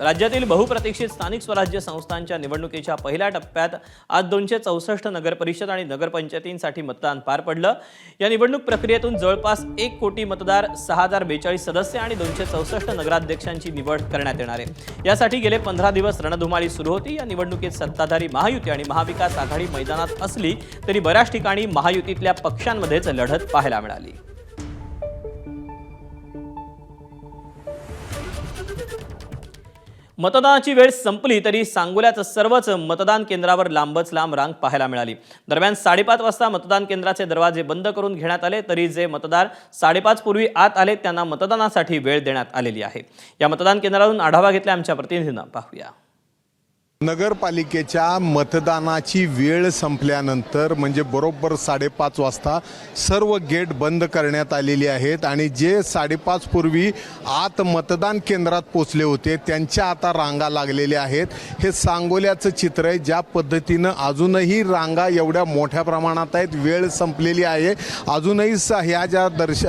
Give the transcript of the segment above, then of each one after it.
राज्यातील बहुप्रतीक्षित स्थानिक स्वराज्य संस्थांच्या निवडणुकीच्या पहिल्या टप्प्यात आज दोनशे चौसष्ट नगरपरिषद आणि नगरपंचायतींसाठी मतदान पार पडलं. या निवडणूक प्रक्रियेतून जवळपास एक कोटी मतदार सहा हजार बेचाळीस सदस्य आणि दोनशे चौसष्ट नगराध्यक्षांची निवड करण्यात येणार आहे. यासाठी गेले पंधरा दिवस रणधुमाळी सुरू होती. या निवडणुकीत सत्ताधारी महायुती आणि महाविकास आघाडी मैदानात असली तरी बऱ्याच ठिकाणी महायुतीतल्या पक्षांमध्येच लढत पाहायला मिळाली. मतदानाची वेळ संपली तरी सांगोल्याचं सर्वच मतदान केंद्रावर लांबच लांब रांग पाहायला मिळाली. दरम्यान साडेपाच वाजता मतदान केंद्राचे दरवाजे बंद करून घेण्यात आले तरी जे मतदार साडेपाच पूर्वी आत आले त्यांना मतदानासाठी वेळ देण्यात आलेली आहे. या मतदान केंद्रावरून आढावा घेतला आमच्या प्रतिनिधीनं. पाहूया. नगरपालिकेच्या मतदानाची वेळ संपल्यानंतर म्हणजे बरोबर साडेपाच वाजता सर्व गेट बंद करण्यात आलेली आहेत आणि जे साडेपाच पूर्वी आत मतदान केंद्रात पोचले होते त्यांच्या आता रांगा लागलेल्या आहेत. हे सांगोल्याचं चित्र आहे ज्या पद्धतीनं अजूनही रांगा एवढ्या मोठ्या प्रमाणात आहेत वेळ संपलेली आहे. अजूनही स ह्या ज्या दर्श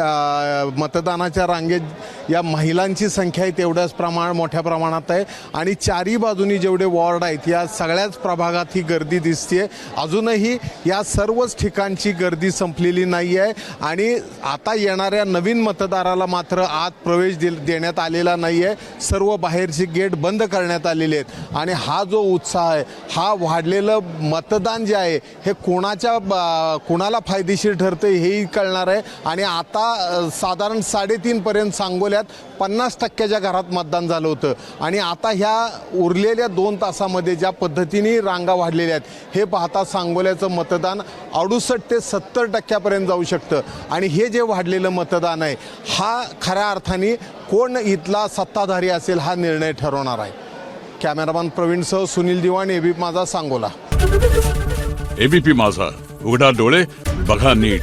मतदानाच्या रांगेत या महिलांची संख्या आहे तेवढ्याच प्रमाण मोठ्या प्रमाणात आहे. आणि चारी बाजूनी जेवढे वॉर्ड आहेत या सगळ्याच प्रभागात ही गर्दी दिसते अजूनही या सर्वच ठिकाणची गर्दी संपलेली नाही आहे आणि आता येणाऱ्या नवीन मतदाराला मात्र आत प्रवेश दे देण्यात आलेला नाही आहे सर्व बाहेरचे गेट बंद करण्यात आलेले आहेत. आणि हा जो उत्साह आहे हा वाढलेलं मतदान जे आहे हे कोणाच्या कोणाला फायदेशीर ठरतं हेही कळणार आहे. आणि आता साधारण साडेतीनपर्यंत सांगोल्यात पन्नास टक्क्याच्या घरात मतदान झालं होतं. आणि आता ह्या उरलेल्या दोन तासामध्ये ज्या पद्धतीने रांगा वाढलेल्या आहेत हे पाहता सांगोल्याचं मतदान अडुसष्ट ते सत्तर टक्क्यापर्यंत जाऊ शकतं. आणि हे जे वाढलेलं मतदान आहे हा खऱ्या अर्थाने कोण इथला सत्ताधारी असेल हा निर्णय ठरवणार आहे. कॅमेरामॅन प्रवीणसह सुनील दिवाण एबीपी माझा सांगोला. एबीपी माझा उघडा डोळे बघा नीट.